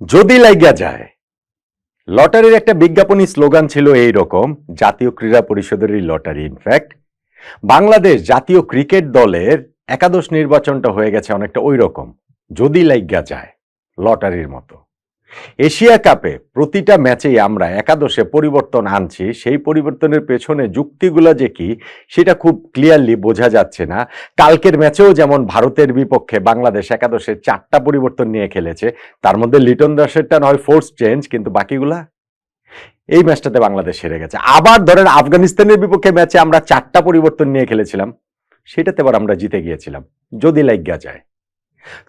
যদি লাইগা যায়। লটারির একটা বিজ্ঞাপনী স্লোগান ছিল এই রকম, জাতীয় ক্রীড়া পরিষদেরই লটারি ইনফ্যাক্ট বাংলাদেশ জাতীয় ক্রিকেট দলের একাদশ নির্বাচনটা হয়ে গেছে অনেকটা ওই রকম, যদি লাইগা যায় লটারির মতো। এশিয়া কাপে প্রতিটা ম্যাচেই আমরা একাদশে পরিবর্তন আনছি। সেই পরিবর্তনের পেছনে যুক্তিগুলো যে কি, সেটা খুব ক্লিয়ারলি বোঝা যাচ্ছে না। কালকের ম্যাচেও যেমন ভারতের বিপক্ষে বাংলাদেশ একাদশে চারটা পরিবর্তন নিয়ে খেলেছে, তার মধ্যে লিটন দাসেরটা নয় ফোর্স চেঞ্জ কিন্তু বাকিগুলা? এই ম্যাচটাতে বাংলাদেশ হেরে গেছে। আবার ধরেন আফগানিস্তানের বিপক্ষে ম্যাচে আমরা চারটা পরিবর্তন নিয়ে খেলেছিলাম, সেটাতে আবার আমরা জিতে গিয়েছিলাম, যদি লাইগা যায়।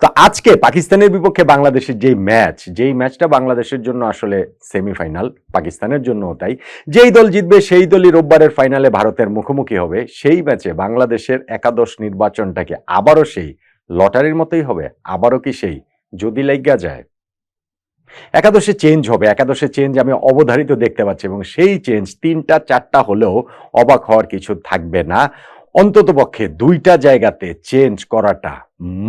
তো আজকে পাকিস্তানের বিপক্ষে বাংলাদেশের যেই ম্যাচ, যেই ম্যাচটা বাংলাদেশের জন্য আসলে সেমিফাইনাল পাকিস্তানের জন্য তাই, যেই দল জিতবে সেই দলই রোববারের ফাইনালে ভারতের মুখোমুখি হবে। সেই ম্যাচে বাংলাদেশের একাদশ নির্বাচনটাকে আবারও সেই লটারির মতোই হবে, আবারও কি সেই যদি লাইগা যায়। একাদশে চেঞ্জ হবে, একাদশে চেঞ্জ আমি অবধারিত দেখতে পাচ্ছি এবং সেই চেঞ্জ তিনটা, চারটা হলেও অবাক হওয়ার কিছু থাকবে না। অন্তত পক্ষে দুইটা জায়গাতে চেঞ্জ করাটা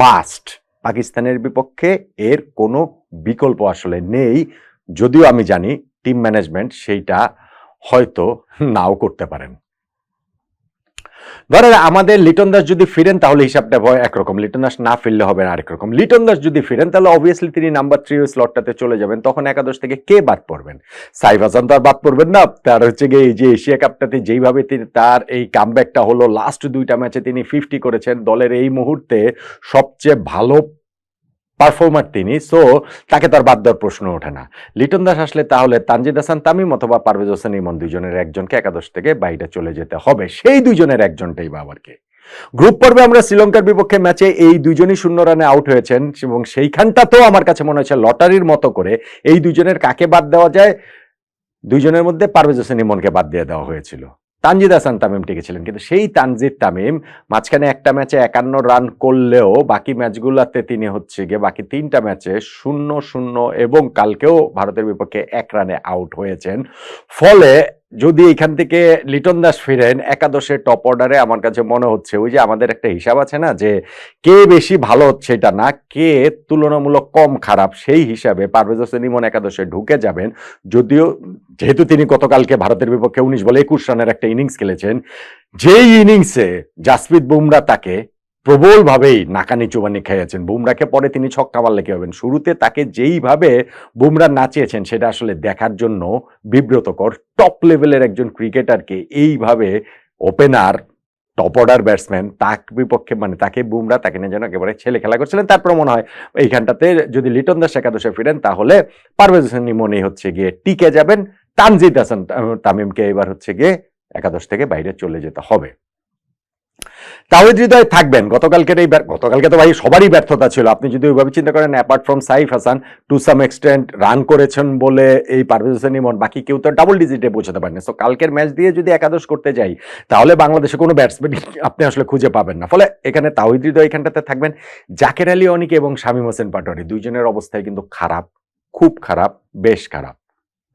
মাস্ট পাকিস্তানের বিপক্ষে এর কোনো বিকল্প আসলে নেই। যদিও আমি জানি টিম ম্যানেজমেন্ট সেইটা হয়তো নাও করতে পারেন। ধরেন আমাদের লিটন দাস যদি ফিরেন, তাহলে হিসাবটা হয় একরকম। লিটন দাস না ফিরলে হবে না আরেক রকম লিটন দাস যদি ফিরেন, তাহলে অবভিয়াসলি তিনি নাম্বার থ্রি স্লটটাতে চলে যাবেন। তখন একাদশ থেকে কে বাদ পড়বেন? সাইফ হাসান তো আর বাদ পড়বেন না। তার হচ্ছে গিয়ে এই যে এশিয়া কাপটাতে যেইভাবে তিনি তার এই কামব্যাকটা হলো লাস্ট দুইটা ম্যাচে তিনি ফিফটি করেছেন। দলের এই মুহূর্তে সবচেয়ে ভালো পারফর্মার তিনি সো তাকে তার বাদ দেওয়ার প্রশ্ন ওঠে না। লিটন দাস আসলে তাহলে তানজিদ হাসান, তামিম অথবা পারভেজ হোসেন ইমন দুইজনের একজনকে একাদশ থেকে বাইরে চলে যেতে হবে। সেই দুইজনের একজনটাই বা আবার কে? গ্রুপ পর্বে আমরা শ্রীলঙ্কার বিপক্ষে ম্যাচে এই দুজনই শূন্য রানে আউট হয়েছেন এবং সেইখানটা তো আমার কাছে মনে হয়েছে লটারির মতো করে এই দুজনের কাকে বাদ দেওয়া যায়? দুইজনের মধ্যে পারভেজ হোসেন ইমনকে বাদ দিয়ে দেওয়া হয়েছিল। তানজিদ হাসান তামিম টিকেছিলেন কিন্তু সেই তানজিদ তামিম মাঝখানে একটা ম্যাচে একান্ন রান করলেও বাকি ম্যাচগুলোতে তিনি হচ্ছে গিয়ে বাকি তিনটা ম্যাচে শূন্য শূন্য এবং কালকেও ভারতের বিপক্ষে এক রানে আউট হয়েছেন। ফলে যদি এখান থেকে লিটন দাস ফিরেন একাদশে টপ অর্ডারে আমার কাছে মনে হচ্ছে ওই যে আমাদের একটা হিসাব আছে না, যে কে বেশি ভালো হচ্ছে এটা না, কে তুলনামূলক কম খারাপ, সেই হিসাবে পারভেজ হোসেন ইমন একাদশে ঢুকে যাবেন। যদিও যেহেতু তিনি গতকালকে ভারতের বিপক্ষে উনিশ বলে একুশ রানের একটা ইনিংস খেলেছেন, যেই ইনিংসে জাসপ্রীত বুমরা তাকে প্রবলভাবেই নাকানি চুবানি খেয়েছেন। বুমরাকে পরে তিনি ছক্কা মারলে কি হবেন? শুরুতে তাকে যেইভাবে বুমরা নাচিয়েছেন, সেটা আসলে দেখার জন্য বিব্রতকর। টপ লেভেলের একজন ক্রিকেটারকে এইভাবে ওপেনার, টপ অর্ডার ব্যাটসম্যান, তার বিপক্ষে মানে তাকে বুমরা, তাকে নিয়ে যেন একেবারে ছেলে খেলা করছিলেন। তারপর মনে হয় এইখানটাতে যদি লিটন দাস একাদশে ফিরেন, তাহলে পারভেজ হোসেন ইমনই হচ্ছে গিয়ে টিকে যাবেন। তানজিদ হাসান তামিমকে এবার হচ্ছে গিয়ে একাদশ থেকে বাইরে চলে যেতে হবে। তাওহিদ হৃদয় থাকবেন। গতকালকের এই গতকালকে তো ভাই সবারই ব্যর্থতা ছিল। আপনি যদি ওইভাবে চিন্তা করেন apart from Saif Hasan to some extent run করেছেন বলে এই পারভেজ হোসেন, ইমন, বাকি কেউ তো ডাবল ডিজিটে পৌঁছাতে পারেনি। সো কালকের ম্যাচ দিয়ে যদি একাদশ করতে যাই, তাহলে বাংলাদেশে কোনো ব্যাটসম্যান আপনি আসলে খুঁজে পাবেন না। ফলে এখানে তাওহিদ হৃদয় এখানটাতে থাকবেন জাকের আলী অনিক এবং শামীম হোসেন পাটোয়ারি। দুইজনের অবস্থায় কিন্তু খারাপ, খুব খারাপ, বেশ খারাপ।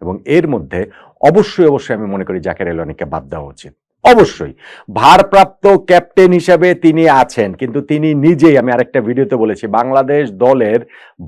এবং এর মধ্যে অবশ্যই অবশ্যই আমি মনে করি জাকের আলী অনিককে বাদ দেওয়া উচিত। অবশ্যই। ভারপ্রাপ্ত ক্যাপ্টেন হিসেবে তিনি আছেন, কিন্তু তিনি নিজেই, আমি আরেকটা ভিডিওতে বলেছি, বাংলাদেশ দলের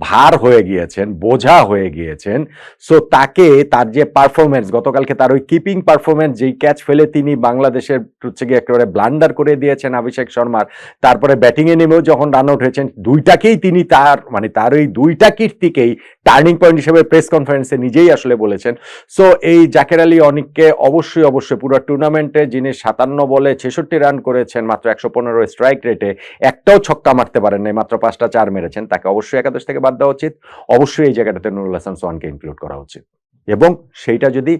ভার হয়ে গিয়েছেন, বোঝা হয়ে গিয়েছেন। সো তাকে তার যে পারফরমেন্স গতকালকে তার ওই কিপিং পারফরমেন্স যেই ক্যাচ ফেলে তিনি বাংলাদেশের হচ্ছে গিয়ে একেবারে ব্লান্ডার করে দিয়েছেন অভিষেক শর্মার। তারপরে ব্যাটিংয়ে নেমেও যখন রান আউট হয়েছেন, দুইটাকেই তিনি তার মানে তার ওই দুইটা কীর্তিকেই টার্নিং পয়েন্ট হিসেবে প্রেস কনফারেন্সে নিজেই আসলে বলেছেন। সো এই জাকের আলী অনিককে অবশ্যই অবশ্যই পুরো টুর্নামেন্টে যিনি সাতান্ন বলে ছেষট্টি রান করেছেন, মাত্র একশো পনেরো স্ট্রাইক রেটে একটাও ছক্কা মারতে পারেন নাই মাত্র পাঁচটা চার মেরেছেন। তাকে অবশ্যই একাদশ থেকে বাদ দেওয়া উচিত। অবশ্যই এই জায়গাটাতে নুরুল হাসান সোহানকে ইনক্লুড করা উচিত। এবং সেইটা যদি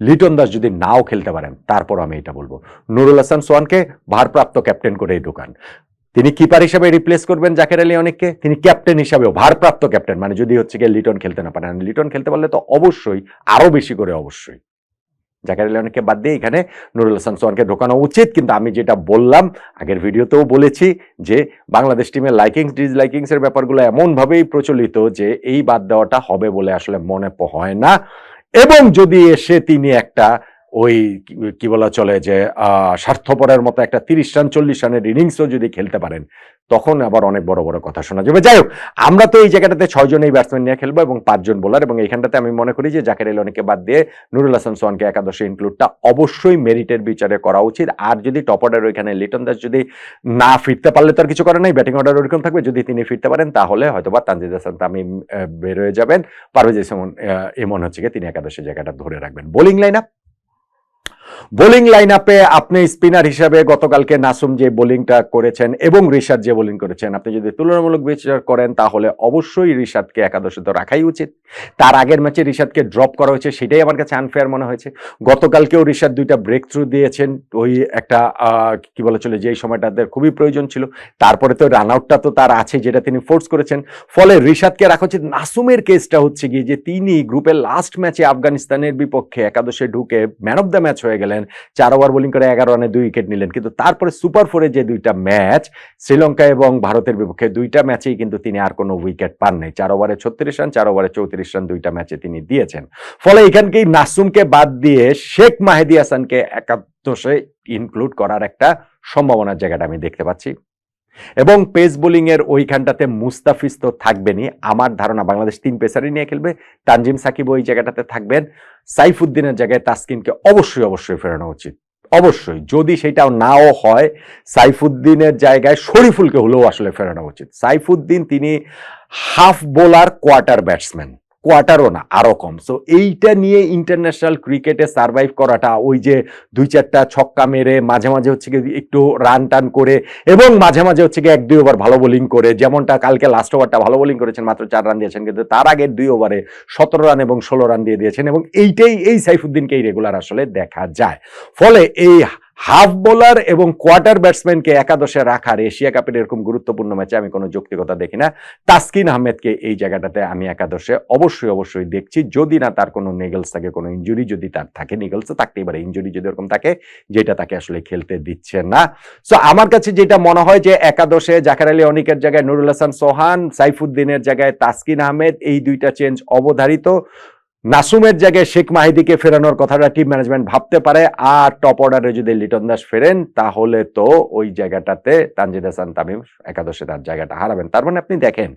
লিটন দাস যদি নাও খেলতে পারেন, তারপর আমি এটা বলব। নুরুল হাসান সোহানকে ভারপ্রাপ্ত ক্যাপ্টেন করে এই ঢুকান তিনি কিপার হিসাবে রিপ্লেস করবেন জাকের আলী অনেককে। তিনি ক্যাপ্টেন হিসাবেও ভারপ্রাপ্ত ক্যাপ্টেন মানে যদি হচ্ছে গিয়ে লিটন খেলতে না পারেন। লিটন খেলতে পারলে তো অবশ্যই, আরও বেশি করে অবশ্যই। জাকের লিওনকে বাদ দিয়ে এখানে নুরুল হাসান সোহানকে ঢোকানো উচিত। কিন্তু আমি যেটা বললাম, আগের ভিডিওতেও বলেছি যে বাংলাদেশ টিমের লাইকিংস ডিসলাইকিংসের ব্যাপারগুলো এমনভাবেই প্রচলিত যে এই বাদ দেওয়াটা হবে বলে আসলে মনে হয় না। এবং যদি এসে তিনি একটা ওই কি- বলা চলে যে স্বার্থপরের মতো একটা তিরিশ রান চল্লিশ রানের ইনিংসও যদি খেলতে পারেন তখন আবার অনেক বড় বড় কথা শোনা যাবে। যাই হোক আমরা তো এই জায়গাটাতে ছয়জন এই ব্যাটসম্যান নিয়ে খেলব এবং পাঁচজন বোলার এবং এইখানটাতে আমি মনে করি যে জাকের এলনিকে বাদ দিয়ে নুরুল হাসান সোহানকে একাদশে ইনক্লুডটা অবশ্যই মেরিটের বিচারে করা উচিত। আর যদি টপ অর্ডার ওইখানে লিটন দাস যদি না ফিরতে পারলে তো আর কিছু করার নাই ব্যাটিং অর্ডার ওরকম থাকবে। যদি তিনি ফিরতে পারেন তাহলে হয়তো বা তানজিদ হাসান তামিম আহ, বের হয়ে যাবেন। পারভেজ এমন হচ্ছে তিনি একাদশের জায়গাটা ধরে রাখবেন। Bowling line up bowling line আপে আপনি স্পিনার হিসাবে গতকালকে নাসুম যে বোলিংটা করেছেন এবং রিশাদ যে বোলিং করেছেন, আপনি যদি তুলনামূলক বিচার করেন তাহলে অবশ্যই রিশাদকে একাদশে তো রাখাই উচিত। তার আগের ম্যাচে রিশাদকে ড্রপ করা হয়েছে, সেটাই আমার কাছে আনফেয়ার মনে হয়েছে। গতকালকেও রিশাদ দুইটা ব্রেক থ্রু দিয়েছেন, ওই একটা কি বলে চলে, যেই সময়টা তাদের খুবই প্রয়োজন ছিল। তারপরে তো রান আউটটা তো তার আছে, যেটা তিনি ফোর্স করেছেন। ফলে রিশাদকে রাখা উচিত। নাসুমের কেসটা হচ্ছে গিয়ে যে তিনি গ্রুপের লাস্ট ম্যাচে আফগানিস্তানের বিপক্ষে একাদশে ঢুকে ম্যান অফ দ্য ম্যাচ হয়ে গেলেন। চার ওভার বোলিং করে এগারো রানে দুই উইকেট নিলেন। কিন্তু তারপরে সুপার ফোরে যে দুইটা ম্যাচ শ্রীলঙ্কা এবং ভারতের বিপক্ষে দুইটা ম্যাচেই কিন্তু তিনি আর কোনো উইকেট পান নাই চার ওভারে ছত্রিশ রান চার ওভারে চৌত্রিশ রান দুইটা ম্যাচে তিনি দিয়েছেন। ফলে এখানকেই নাসুমকে বাদ দিয়ে শেখ মাহেদি হাসানকে একাদশে ইনক্লুড করার একটা সম্ভাবনার জায়গাটা আমি দেখতে পাচ্ছি। এবং পেস বোলিং এর ওইখানটাতে মুস্তাফিজ তো থাকবেনই। আমার ধারণা বাংলাদেশ তিন পেসারই নিয়ে খেলবে। তানজিম সাকিব ওই জায়গাটাতে থাকবেন। সাইফুদ্দিনের জায়গায় তাসকিনকে অবশ্যই অবশ্যই ফেরানো উচিত। অবশ্যই, যদি সেটাও নাও হয়, সাইফুদ্দিনের জায়গায় শরীফুলকে হলেও আসলে ফেরানো উচিত। সাইফুদ্দিন তিনি হাফ বোলার কোয়ার্টার ব্যাটসম্যান। কোয়ার্টারও না আরও কম। সো এইটা নিয়ে ইন্টারন্যাশনাল ক্রিকেটে সার্ভাইভ করাটা, ওই যে দুই চারটা ছক্কা মেরে মাঝে মাঝে হচ্ছে গিয়ে একটু রান টান করে এবং মাঝে মাঝে হচ্ছে গিয়ে এক, দুই ওভার ভালো বোলিং করে, যেমনটা কালকে লাস্ট ওভারটা ভালো বোলিং করেছেন, মাত্র চার রান দিয়েছেন, কিন্তু তার আগের দুই ওভারে সতেরো রান এবং ষোলো রান দিয়ে দিয়েছেন এবং এইটাই, এই সাইফুদ্দিনকেই রেগুলার আসলে দেখা যায়। ফলে এই হাফ বোলার এবং কোয়ার্টার ব্যাটসম্যানকে একাদশে রাখার এশিয়া কাপের এরকম গুরুত্বপূর্ণ ম্যাচে আমি কোনো যৌক্তিকতা দেখি না। তাসকিন আহমেদকে এই জায়গাটাতে আমি একাদশে অবশ্যই অবশ্যই দেখছি। যদি না তার কোনো নেগলস থাকে, কোনো ইঞ্জুরি যদি তার থাকে, নেগলস থাকতেই পারে ইঞ্জুরি যদি এরকম থাকে, যেটা তাকে আসলে খেলতে দিচ্ছে না। সো আমার কাছে যেটা মনে হয় যে একাদশে জাকার আলী অনিকের জায়গায় নুরুল হাসান, সোহান, সাইফুদ্দিনের জায়গায় তাসকিন আহমেদ, এই দুইটা চেঞ্জ অবধারিত। নাসুমের জায়গায় শেখ মাহিদিকে ফেরানোর কথাটা টিম ম্যানেজমেন্ট ভাবতে পারে? আর টপ অর্ডারে যদি লিটন দাস ফেরেন, তাহলে তো ওই জায়গাটাতে তানজিদ হাসান তামিম একাদশে তার জায়গাটা হারাবেন। তার মানে আপনি দেখেন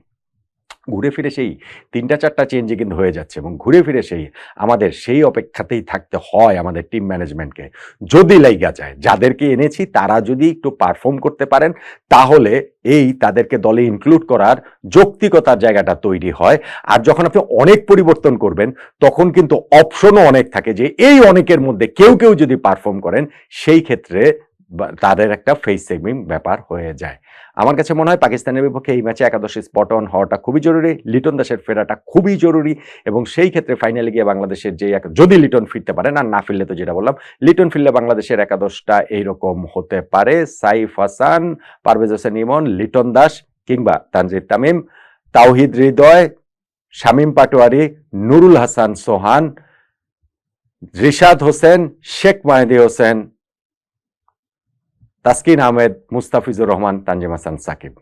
ঘুরে ফিরে সেই তিনটা, চারটা চেঞ্জে কিন্তু হয়ে যাচ্ছে এবং ঘুরে ফিরে সেই আমাদের সেই অপেক্ষাতেই থাকতে হয় আমাদের টিম ম্যানেজমেন্টকে যদি লাইগা যায়, যাদেরকে এনেছি তারা যদি একটু পারফর্ম করতে পারেন, তাহলে এই তাদেরকে দলে ইনক্লুড করার যৌক্তিকতার জায়গাটা তৈরি হয়। আর যখন আপনি অনেক পরিবর্তন করবেন, তখন কিন্তু অপশনও অনেক থাকে যে এই অনেকের মধ্যে কেউ কেউ যদি পারফর্ম করেন, সেই ক্ষেত্রে তাদের একটা ফেস সেভিং ব্যাপার হয়ে যায়। আমার কাছে মনে হয় পাকিস্তানের বিপক্ষে এই ম্যাচে একাদশী স্পট অন হওয়াটা খুবই জরুরি, লিটন দাসের ফেরাটা খুবই জরুরি এবং সেই ক্ষেত্রে ফাইনালে গিয়ে বাংলাদেশের যে এক- যদি লিটন ফিরতে পারে, না না ফিরলে তো যেটা বললাম, লিটন ফিরলে বাংলাদেশের একাদশটা এইরকম হতে পারে। সাইফ হাসান, পারভেজ হোসেন ইমন, লিটন দাস কিংবা তানজিদ তামিম, তাওহিদ হৃদয়, শামীম পাটোয়ারি, নুরুল হাসান সোহান, রিশাদ হোসেন, শেখ মাহেদি হোসেন তাসকিন আহমেদ মুস্তাফিজুর রহমান, তানজিম হাসান, সাকিব।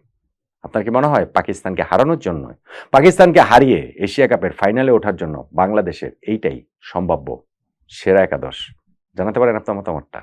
আপনার কি মনে হয় পাকিস্তানকে হারানোর জন্য? পাকিস্তানকে হারিয়ে এশিয়া কাপের ফাইনালে ওঠার জন্য বাংলাদেশের এইটাই সম্ভাব্য সেরা একাদশ? জানাতে পারেন আপনার মতামতটা।